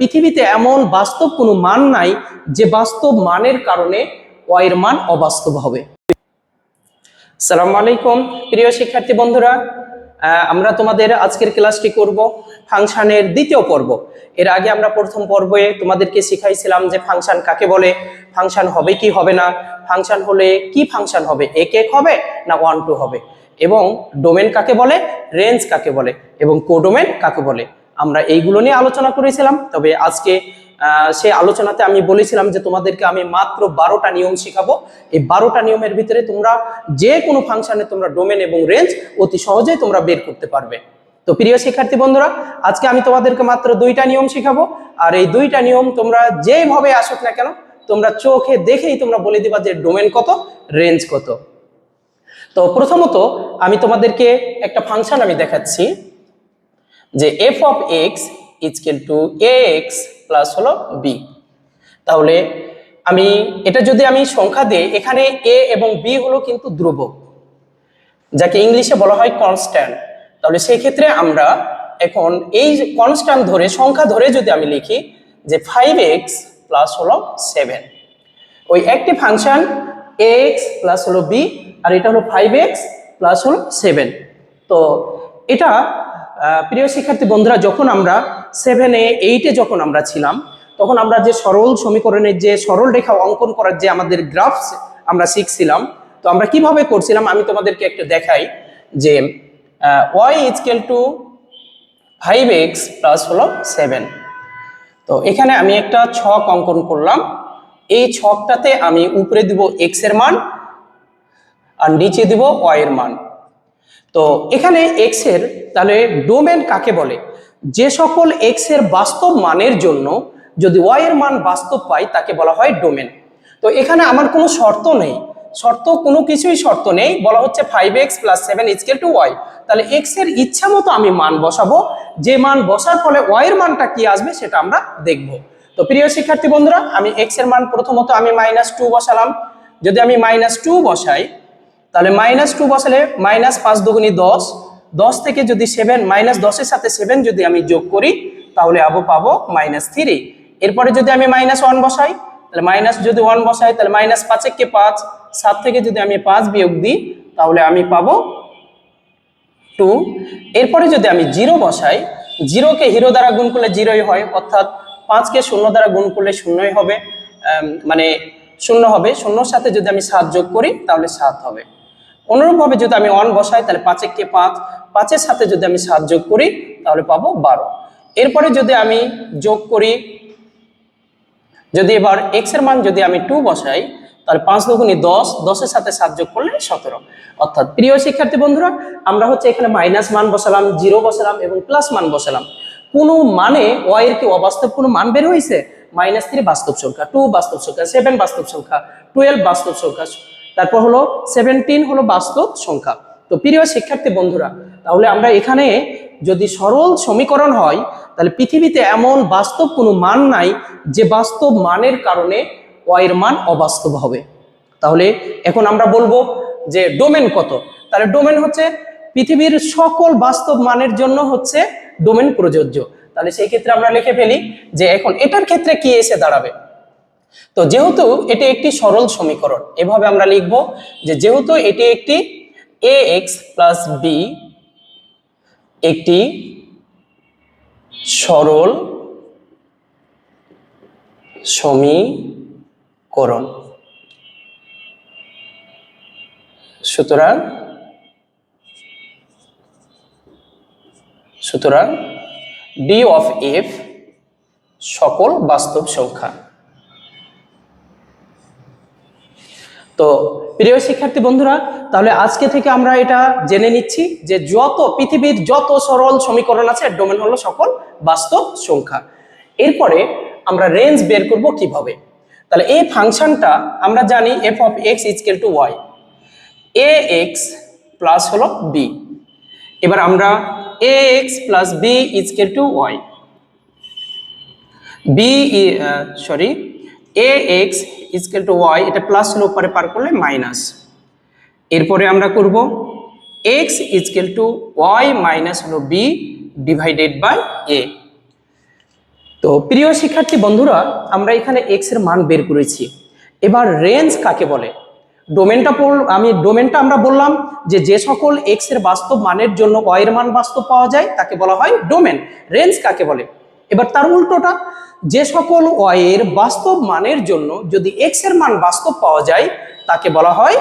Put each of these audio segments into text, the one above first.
পৃথিবীতে এমন বাস্তব কোনো মান নাই যে বাস্তব মানের কারণে ওয়াইয়ের মান অবাস্তব হবে। সালাম আলাইকুম প্রিয় শিক্ষার্থী বন্ধুরা। আমরা তোমাদের আজকের ক্লাসটি করব ফাংশনের দ্বিতীয় পর্ব। এর আগে আমরা প্রথম পর্বে তোমাদেরকে শিখাইছিলাম যে ফাংশন কাকে বলে, ফাংশন হবে কি হবে না, ফাংশন হলে কি ফাংশন হবে, এক এক হবে না ওয়ান টু হবে। এবং ডোমেন কাকে বলে রেঞ্জ কাকে বলে, এবং কোডোমেন কাকে বলে। আমরা এইগুলো নিয়ে আলোচনা করেছিলাম। তবে আজকে সেই আলোচনাতে আমি বলেছিলাম যে তোমাদেরকে আমি মাত্র বারোটা নিয়ম শিখাবো। এই বারোটা নিয়মের ভিতরে তোমরা যে কোনো ফাংশনে তোমরা ডোমেন এবং রেঞ্জ অতি সহজেই তোমরা বের করতে পারবে। তো প্রিয় শিক্ষার্থী বন্ধুরা, আজকে আমি তোমাদেরকে মাত্র দুইটা নিয়ম শিখাবো। আর এই দুইটা নিয়ম তোমরা যেভাবে আসুক না কেন, তোমরা চোখে দেখেই তোমরা বলে দিবা যে ডোমেন কত, রেঞ্জ কত। তো প্রথমত আমি তোমাদেরকে একটা ফাংশন আমি দেখাচ্ছি। যে f of x equal to a x plus হলো বি তাহলে আমি, এটা যদি আমি সংখ্যা দিই, এখানে এ এবং বি হলো কিন্তু ধ্রুবক, যাকে ইংলিশে বলা হয় কনস্ট্যান্ট তাহলে সেই ক্ষেত্রে আমরা এখন এই কনস্ট্যান্ট ধরে, সংখ্যা ধরে যদি আমি লিখি যে ফাইভ এক্স প্লাস হলো সেভেন ওই একটি ফাংশন এক্স প্লাস হলো বি আর এটা হলো ফাইভ এক্স প্লাস হলো সেভেন তো এটা প্রিয় শিক্ষার্থী বন্ধুরা, যখন আমরা সেভেনে এইটে যখন আমরা ছিলাম, তখন আমরা যে সরল সমীকরণের যে সরল রেখা অঙ্কন করার যে আমাদের গ্রাফস আমরা শিখছিলাম, তো আমরা কীভাবে করছিলাম আমি তোমাদেরকে একটু দেখাই যে y equal to five x plus হলো সেভেন তো এখানে আমি একটা ছক অঙ্কন করলাম, এই ছকটাতে আমি উপরে দিব এক্সের মান, আর নিচে দিব ওয়াই এর মান। তো এখানে এক্সের তাহলে ডোমেন কাকে বলে? যে সকল এক্সের বাস্তব মানের জন্য যদি ওয়াই এর মান বাস্তব পাই, তাকে বলা হয় ডোমেন তো এখানে আমার কোনো শর্ত নেই। শর্ত কোনো কিছুই শর্ত নেই। বলা হচ্ছে five x plus seven equal to y তাহলে এক্সের ইচ্ছা মতো আমি মান বসাবো। যে মান বসার ফলে ওয়াই এর মানটা কি আসবে সেটা আমরা দেখব। তো প্রিয় শিক্ষার্থী বন্ধুরা, আমি এক্সের মান প্রথমত আমি মাইনাস টু বসালাম। যদি আমি মাইনাস টু বসাই তাহলে মাইনাস টু বসালে মাইনাস পাঁচ দুগুনি দশ। দশ থেকে যদি সেভেন মাইনাস দশের সাথে সেভেন যদি আমি যোগ করি, তাহলে আবো পাবো মাইনাস থ্রি এরপরে যদি আমি মাইনাস ওয়ান বসাই, তাহলে মাইনাস যদি ওয়ান বসাই, তাহলে মাইনাস পাঁচেককে পাঁচ। সাত থেকে যদি আমি পাঁচ বিয়োগ দিই, তাহলে আমি পাবো টু এরপরে যদি আমি জিরো বসাই জিরোকে হিরো দ্বারা গুণ করলে জিরোই হয়, অর্থাৎ পাঁচকে শূন্য দ্বারা গুণ করলে শূন্যই হবে। মানে শূন্য হবে। শূন্যর সাথে যদি আমি সাত যোগ করি, তাহলে সাত হবে। অনুরূপভাবে যদি আমি ওয়ান বসাই, তাহলে পাঁচেককে পাঁচ? পাঁচের সাথে যদি আমি সাত যোগ করি, তাহলে পাবো বারো। এরপরে যদি আমি যোগ করি, যদি এবার এক্সের মান যদি আমি টু বসাই, তাহলে পাঁচ দুগুণি দশ, দশের সাথে সাত যোগ করলে সতেরো। অর্থাৎ প্রিয় শিক্ষার্থী বন্ধুরা, আমরা হচ্ছে এখানে মাইনাস মান বসালাম জিরো বসালাম এবং প্লাস মান বসালাম। কোনো মানে ওয়াই এর কি অবাস্তব কোনো মান বের হয়েছে? মাইনাস থ্রি বাস্তব সংখ্যা টু বাস্তব সংখ্যা সেভেন বাস্তব সংখ্যা টুয়েলভ বাস্তব সংখ্যা। তারপর হলো সেভেন্টিন হলো বাস্তব সংখ্যা। তো প্রিয় শিক্ষার্থী বন্ধুরা, তাহলে আমরা এখানে যদি সরল সমীকরণ হয়, তাহলে পৃথিবীতে এমন বাস্তব কোনো মান নাই যে বাস্তব মানের কারণে ওয়াইয়ের মান অবাস্তব হবে। তাহলে এখন আমরা বলব যে ডোমেন কত? তাহলে ডোমেন হচ্ছে পৃথিবীর সকল বাস্তব মানের জন্য হচ্ছে ডোমেন প্রযোজ্য। তাহলে সেই ক্ষেত্রে আমরা লিখে ফেলি যে এখন এটার ক্ষেত্রে কি এসে দাঁড়াবে? তো যেহেতু এটি একটি সরল সমীকরণ, এভাবে আমরা লিখব যে যেহেতু এটি একটি এ এক্স প্লাস বি একটি সরল সমীকরণ। সুতরাং সুতরাং ডি অফ এফ সকল বাস্তব সংখ্যা। তো প্রিয় শিক্ষার্থী বন্ধুরা, তাহলে আজকে থেকে আমরা এটা জেনে নিচ্ছি যে যত পৃথিবীর যত সরল সমীকরণ আছে ডোমেন হলো সকল বাস্তব সংখ্যা। এরপরে আমরা রেঞ্জ বের করব কীভাবে? তাহলে এই ফাংশনটা আমরা জানি f of x equal to y a x plus হলো বি এবার আমরা a x plus b equal to y b sorry a x equal to y এটা প্লাস হলো উপরে পার করলে মাইনাস এরপরে আমরা করব x equal to y minus হলো বি ডিভাইডেড বাই এ তো প্রিয় শিক্ষার্থী বন্ধুরা, আমরা এখানে এক্সের মান বের করেছি। এবার রেঞ্জ কাকে বলে? ডোমেনটা আমি ডোমেনটা আমরা বললাম যে যে সকল এক্সের বাস্তব মানের জন্য y এর মান বাস্তব পাওয়া যায়, তাকে বলা হয় ডোমেন রেঞ্জ কাকে বলে? এবার তার উল্টোটা, যে সকল এর বাস্তব মানের জন্য যদি x এর মান বাস্তব পাওয়া যায়, তাকে বলা হয়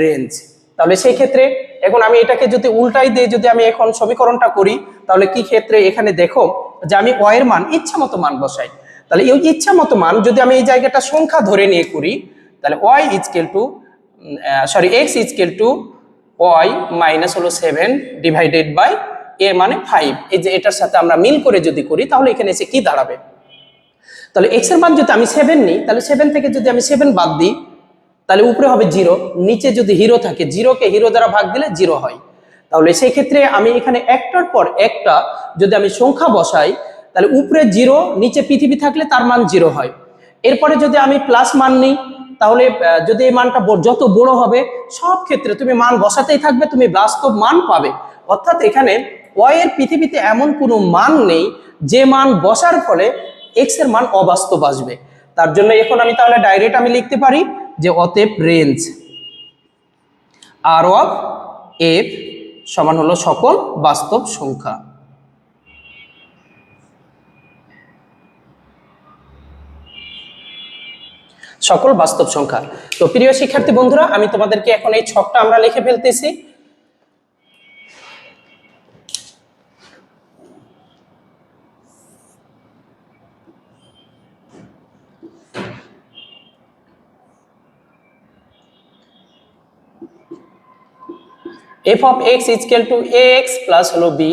রেঞ্জ তাহলে সেই ক্ষেত্রে এখন আমি এটাকে যদি উল্টাই দিয়ে যদি আমি এখন সমীকরণটা করি, তাহলে কি ক্ষেত্রে এখানে দেখো যে আমি এর মান ইচ্ছা মতো মান বসাই। তাহলে এই ইচ্ছা মতো মান যদি আমি এই জায়গাটা সংখ্যা ধরে নিয়ে করি, তাহলে y equal to sorry x equal to y minus হলো সেভেন ডিভাইডেড বাই এ মানে ফাইভ এই যে এটার সাথে আমরা মিল করে যদি করি, তাহলে এখানে এসে কি দাঁড়াবে? তাহলে এক্সের মান যদি আমি সেভেন নিই, তাহলে সেভেন থেকে যদি আমি সেভেন বাদ দিই, তাহলে উপরে হবে জিরো নিচে যদি হিরো থাকে জিরোকে হিরো দ্বারা ভাগ দিলে জিরো হয়। তাহলে সেই ক্ষেত্রে আমি এখানে একটার পর একটা যদি আমি সংখ্যা বসাই, তাহলে উপরে জিরো নিচে পৃথিবী থাকলে তার মান জিরো হয়। এরপরে যদি আমি প্লাস মান নিই, তাহলে যদি এই মানটা যত বড় হবে, সব ক্ষেত্রে তুমি মান বসাতেই থাকবে, তুমি বাস্তব মান পাবে। অর্থাৎ এখানে ওয়াই এর পৃথিবীতে এমন কোনো মান নেই, যে মান বসার ফলে এক্সের মান অবাস্তব আসবে। তার জন্য এখন আমি তাহলে ডাইরেক্ট আমি লিখতে পারি যে অতএব রেঞ্জ আর অফ এফ সমান হলো সকল বাস্তব সংখ্যা। সকল বাস্তব সংখ্যা। তো প্রিয় শিক্ষার্থী বন্ধুরা, আমি তোমাদেরকে এখন এই ছকটা আমরা লিখে ফেলতেছি। F of x equal to a x plus হলো বি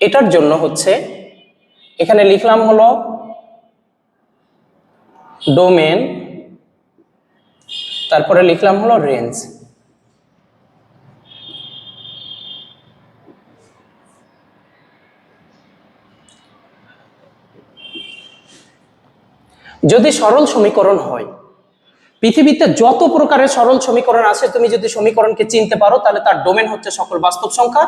এটার জন্য হচ্ছে এখানে লিখলাম হলো ডোমেন তারপরে লিখলাম হলো রেঞ্জ যদি সরল সমীকরণ হয় পৃথিবীতে যত প্রকারের সরল সমীকরণ আছে, তুমি যদি সমীকরণকে চিনতে পারো, তাহলে তার ডোমেন হচ্ছে সকল বাস্তব সংখ্যা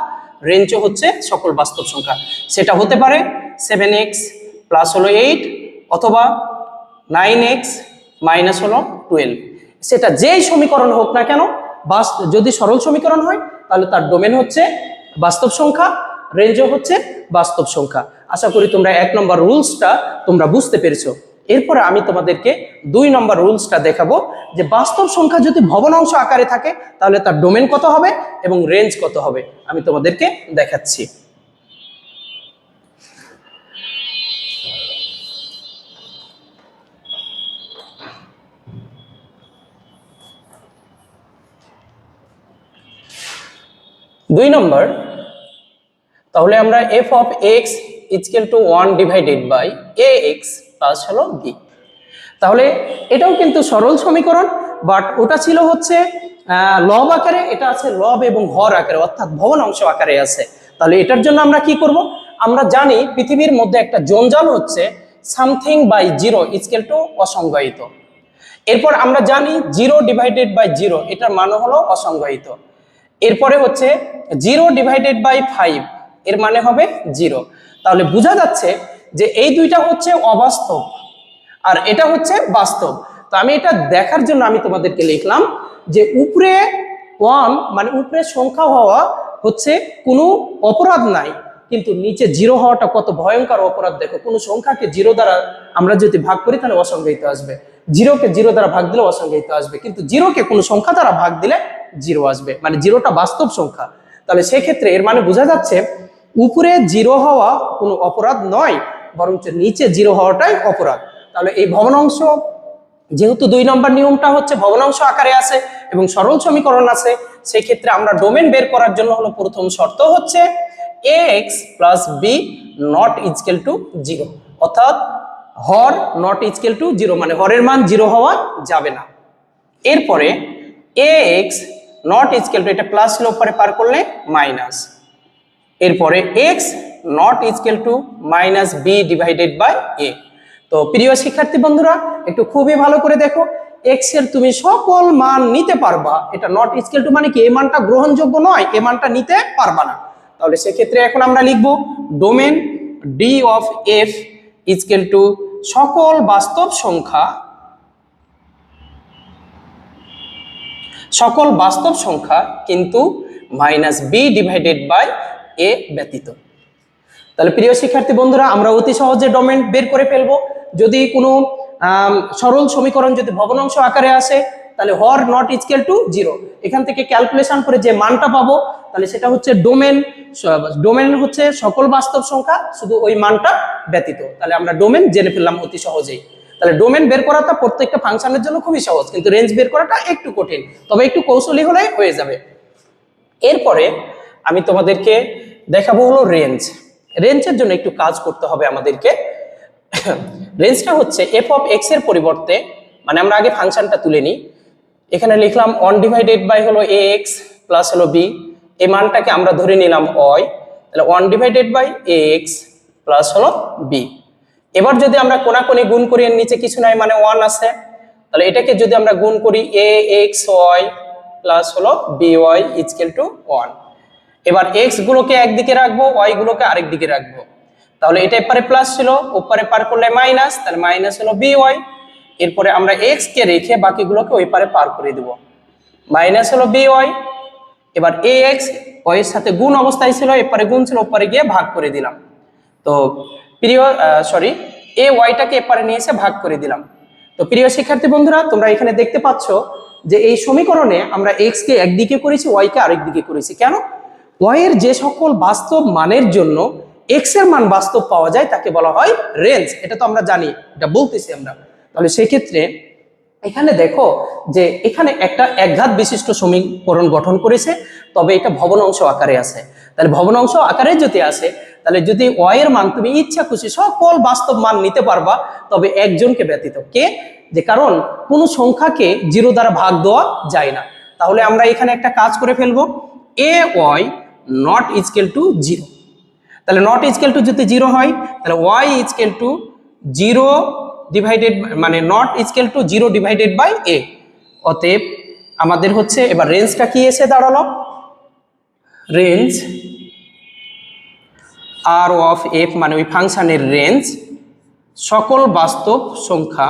রেঞ্জও হচ্ছে সকল বাস্তব সংখ্যা। সেটা হতে পারে সেভেন এক্স প্লাস হলো এইট অথবা নাইন এক্স মাইনাস হলো টুয়েলভ সেটা যেই সমীকরণ হোক না কেন, বাস যদি সরল সমীকরণ হয়, তাহলে তার ডোমেন হচ্ছে বাস্তব সংখ্যা রেঞ্জও হচ্ছে বাস্তব সংখ্যা। আশা করি তোমরা এক নম্বর রুলসটা তোমরা বুঝতে পেরেছ। এরপরে আমি তোমাদেরকে দুই নম্বর রুলসটা দেখাবো যে বাস্তব সংখ্যা যদি ভবনাংশ আকারে থাকে, তাহলে তার ডোমেন কত হবে এবং রেঞ্জ কত হবে আমি তোমাদেরকে দেখাচ্ছি। দুই নম্বর, তাহলে আমরা f of x equal to one divided by a x plus হলো বি তাহলে এটাও কিন্তু সরল সমীকরণ বাট ওটা ছিল হচ্ছে লব আকারে, এটা আছে লব এবং হর আকারে, অর্থাৎ ভবন অংশ আকারে আছে। তাহলে এটার জন্য আমরা কি করব? আমরা জানি পৃথিবীর মধ্যে একটা জঞ্জাল হচ্ছে something by zero equal to অসংজ্ঞায়িত। এরপর আমরা জানি জিরো ডিভাইডেড বাই জিরো এটার মান হলো অসংজ্ঞায়িত। এরপরে হচ্ছে জিরো ডিভাইডেড বাই ফাইভ এর মানে হবে জিরো তাহলে বোঝা যাচ্ছে যে এই দুইটা হচ্ছে অবাস্তব আর এটা হচ্ছে বাস্তব। তো আমি এটা দেখার জন্য আমি তোমাদেরকে লিখলাম যে উপরে ওয়ান মানে উপরে সংখ্যা হওয়া হচ্ছে কোনো অপরাধ নাই, কিন্তু নিচে জিরো হওয়াটা কত ভয়ঙ্কর অপরাধ দেখো। কোনো সংখ্যাকে জিরো দ্বারা আমরা যদি ভাগ করি তাহলে অসংজ্ঞায়িত আসবে। জিরোকে জিরো দ্বারা ভাগ দিলে অসংজ্ঞায়িত আসবে, কিন্তু জিরোকে কোনো সংখ্যা দ্বারা ভাগ দিলে জিরো আসবে। মানে জিরোটা বাস্তব সংখ্যা। তাহলে সেক্ষেত্রে এর মানে বোঝা যাচ্ছে উপরে জিরো হওয়া কোনো অপরাধ নয় বরঞ্চ নিচে জিরো হওয়াটাই অপরাধ। তাহলে এই ভবনাংশ যেহেতু দুই নম্বর নিয়মটা হচ্ছে ভবনাংশ আকারে আছে এবং সরল সমীকরণ আছে সেই ক্ষেত্রে আমরা ডোমেন বের করার জন্য হলো প্রথম শর্ত হচ্ছে x plus b not equal to zero অর্থাৎ হর নট ইজকেল টু জিরো মানে হরের মান জিরো হওয়া যাবে না। এরপরে এক্স নট ইজকেল টু এটা প্লাস লোক পরে, পার করলে মাইনাস এরপরে x not equal to minus b divided by a তো প্রিয় শিক্ষার্থী বন্ধুরা, একটু খুবই ভালো করে দেখো এক্সের তুমি সকল মান নিতে পারবা। এটা নট ইজকেল টু মানে কি এই মানটা গ্রহণযোগ্য নয় এই মানটা নিতে পারবা না। তাহলে সেক্ষেত্রে এখন আমরা লিখব domain D of f equal to সকল বাস্তব সংখ্যা, সকল বাস্তব সংখ্যা কিন্তু minus b divided by a ব্যতীত। তাহলে প্রিয় শিক্ষার্থী বন্ধুরা, আমরা অতি সহজে ডোমেন বের করে ফেলব। যদি কোনো সরল সমীকরণ যদি ভগ্নাংশ আকারে আসে, তাহলে হর নট ইজকেল টু জিরো এখান থেকে ক্যালকুলেশন করে যে মানটা পাবো, তাহলে সেটা হচ্ছে ডোমেন ডোমেন হচ্ছে সকল বাস্তব সংখ্যা, শুধু ওই মানটা ব্যতীত। তাহলে আমরা ডোমেন জেনে ফেললাম অতি সহজেই। তাহলে ডোমেন বের করাটা প্রত্যেকটা ফাংশনের জন্য খুবই সহজ, কিন্তু রেঞ্জ বের করাটা একটু কঠিন। তবে একটু কৌশলী হলে হয়ে যাবে। এরপরে আমি তোমাদেরকে দেখাবো হলো রেঞ্জ রেঞ্জের জন্য একটু কাজ করতে হবে আমাদেরকে। রেঞ্জটা হচ্ছে এফ অফ এক্সের পরিবর্তে মানে আমরা আগে ফাংশনটা তুলে নিই। এখানে লিখলাম অন ডিভাইডেড বাই হলো এ এক্স প্লাস হলো বি এই মানটাকে আমরা ধরে নিলাম অয় তাহলে one divided by a x plus হলো বি এবার যদি আমরা কোনাকুনি গুণ করি, এর নিচে কিছু নাই মানে ওয়ান আছে, তাহলে এটাকে যদি আমরা গুণ করি এ এক্স ওয়াই প্লাস হলো b y equal to one এবার এক্স গুলোকে একদিকে রাখব ওয়াই গুলোকে আরেক দিকে রাখব। তাহলে এটা এপারে প্লাস ছিল, ওপারে পার করলে মাইনাস তাহলে মাইনাস হলো বি ওয়াই এরপরে আমরা এক্স কে রেখে বাকিগুলোকে ওই পারে পার করে দিব। মাইনাস হলো বি ওয়াই এবার এ এক্স ওয়াই এর সাথে গুণ অবস্থায় ছিল, এপারে গুণ ছিল, ওপারে গিয়ে ভাগ করে দিলাম। তো প্রিয় সরি এ ওয়াইটাকে এপারে নিয়ে এসে ভাগ করে দিলাম। তো প্রিয় শিক্ষার্থী বন্ধুরা, তোমরা এখানে দেখতে পাচ্ছ যে এই সমীকরণে আমরা এক্স কে একদিকে করেছি ওয়াই কে আরেক দিকে করেছি। কেন? ওয়াই এর যে সকল বাস্তব মানের জন্য এক্সের মান বাস্তব পাওয়া যায় তাকে বলা হয় রেঞ্জ এটা তো আমরা জানি, এটা বলতেছি আমরা। তাহলে সেই ক্ষেত্রে এখানে দেখো যে এখানে একটা একঘাত বিশিষ্ট সমীকরণ গঠন করেছে, তবে এটা ভবনাংশ আকারে আছে। তাহলে ভবনাংশ আকারে যদি আসে, তাহলে যদি ওয়াই এর মান তুমি ইচ্ছা খুশি সকল বাস্তব মান নিতে পারবা, তবে একজনকে ব্যতীত। কে? যে কারণ কোনো সংখ্যাকে জিরো দ্বারা ভাগ দেওয়া যায় না। তাহলে আমরা এখানে একটা কাজ করে ফেলব। A y not equal to zero তাহলে নট ইজকেল টু যদি জিরো হয়, তাহলে y equal to zero divided মানে not equal to zero divided by a অতএব আমাদের হচ্ছে এবার রেঞ্জটা কি এসে দাঁড়াল? রেঞ্জ আর অফ এফ মানে ওই ফাংশনের রেঞ্জ সকল বাস্তব সংখ্যা।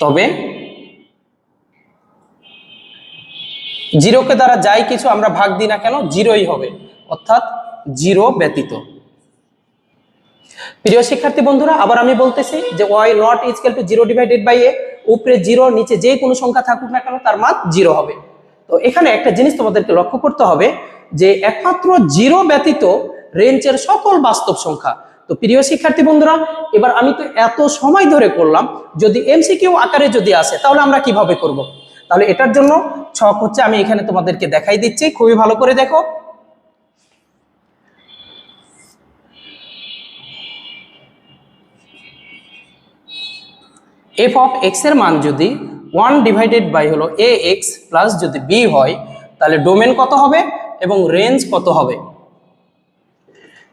তবে জিরোকে দ্বারা যাই কিছু আমরা ভাগ দিই না কেন, জিরোই হবে। অর্থাৎ জিরো ব্যতীত। প্রিয় শিক্ষার্থী বন্ধুরা, আবার আমি বলতেছি যে y not equal to zero divided by a উপরে জিরো, নিচে যে কোনো সংখ্যা থাকুক না কেন, তার মান জিরো হবে। তো এখানে একটা জিনিস তোমাদেরকে লক্ষ্য করতে হবে যে একমাত্র জিরো ব্যতীত রেঞ্জের সকল বাস্তব সংখ্যা। তো প্রিয় শিক্ষার্থী বন্ধুরা, এবার আমি তো এত সময় ধরে করলাম, যদি এমসিকিউ আকারে যদি আসে, তাহলে আমরা কীভাবে করব। তাহলে এটার জন্য ছক হচ্ছে, আমি এখানে তোমাদেরকে দেখাই দিচ্ছি। খুবই ভালো করে দেখো। এফ অফ এক্সের মান যদি ওয়ান ডিভাইডেড বাই হলো এ এক্স প্লাস যদি বি হয়, তাহলে ডোমেন কত হবে এবং রেঞ্জ কত হবে?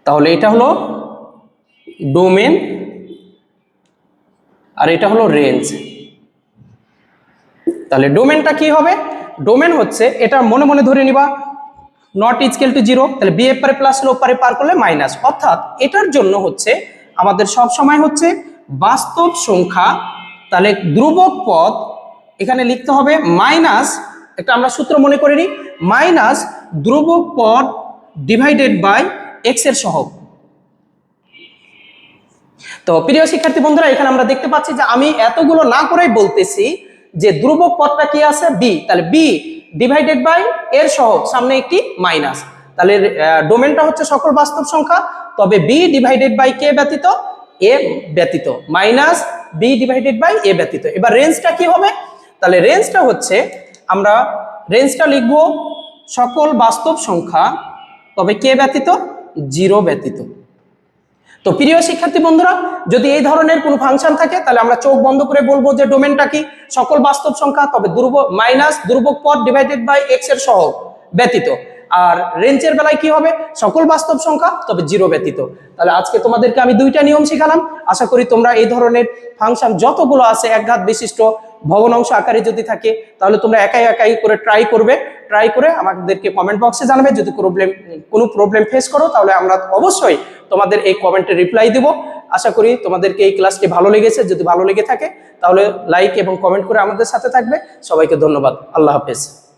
তাহলে এটা হলো ডোমেন আর এটা হলো রেঞ্জ তাহলে ডোমেনটা কি হবে? ডোমেন হচ্ছে এটা মনে মনে ধরে নিবা নট ইজকেল টু জিরো তাহলে বি এফ পারে প্লাস হলে ওপারে পার করলে মাইনাস অর্থাৎ এটার জন্য হচ্ছে আমাদের সব সময় হচ্ছে বাস্তব সংখ্যা, তাহলে ধ্রুবক পদ এখানে লিখতে হবে মাইনাস একটা আমরা সূত্র মনে করে নিই মাইনাস ধ্রুবক পদ ডিভাইডেড বাই এক্সের সহগ। তো প্রিয় শিক্ষার্থী বন্ধুরা, এখানে আমরা দেখতে পাচ্ছি যে আমি এতগুলো না করেই বলতেছি যে ধ্রুবক পদটা কি আছে? বি তাহলে বি ডিভাইডেড বাই এর সহগ, সামনে একটি মাইনাস তাহলে ডোমেনটা হচ্ছে সকল বাস্তব সংখ্যা। তবে বি ডিভাইডেড বাই কে ব্যতীত? এ ব্যতীত। Minus b divided by a ব্যতীত। এবার রেঞ্জটা কি হবে? তাহলে রেঞ্জটা হচ্ছে, আমরা রেঞ্জটা লিখব সকল বাস্তব সংখ্যা, তবে কে ব্যতীত? জিরো ব্যতীত। তো প্রিয় শিক্ষার্থী বন্ধুরা, যদি এই ধরনের কোনো ফাংশন থাকে, তাহলে আমরা চোখ বন্ধ করে বলব যে ডোমেনটা কি? সকল বাস্তব সংখ্যা, তবে দুর্ব মাইনাস দুর্বক পদ ডিভাইডেড বাই এক্সের সহ ব্যতীত। আর রেঞ্জের বেলায় কি হবে? সকল বাস্তব সংখ্যা, তবে জিরো ব্যতীত। তাহলে আজকে তোমাদেরকে আমি দুইটা নিয়ম শেখালাম। আশা করি তোমরা এই ধরনের ফাংশন যতগুলো আছে একঘাত বিশিষ্ট ভগ্নাংশ আকারে যদি থাকে, তাহলে তোমরা একাই একাই করে ট্রাই করবে। ট্রাই করে আমাদেরকে কমেন্ট বক্সে জানাবে। যদি প্রবলেম কোনো প্রবলেম ফেস করো, তাহলে আমরা অবশ্যই তোমাদের এই কমেন্টে রিপ্লাই দেব। আশা করি তোমাদেরকে এই ক্লাসটি ভালো লেগেছে। যদি ভালো লেগে থাকে, তাহলে লাইক এবং কমেন্ট করে আমাদের সাথে থাকবে। সবাইকে ধন্যবাদ। আল্লাহ হাফেজ।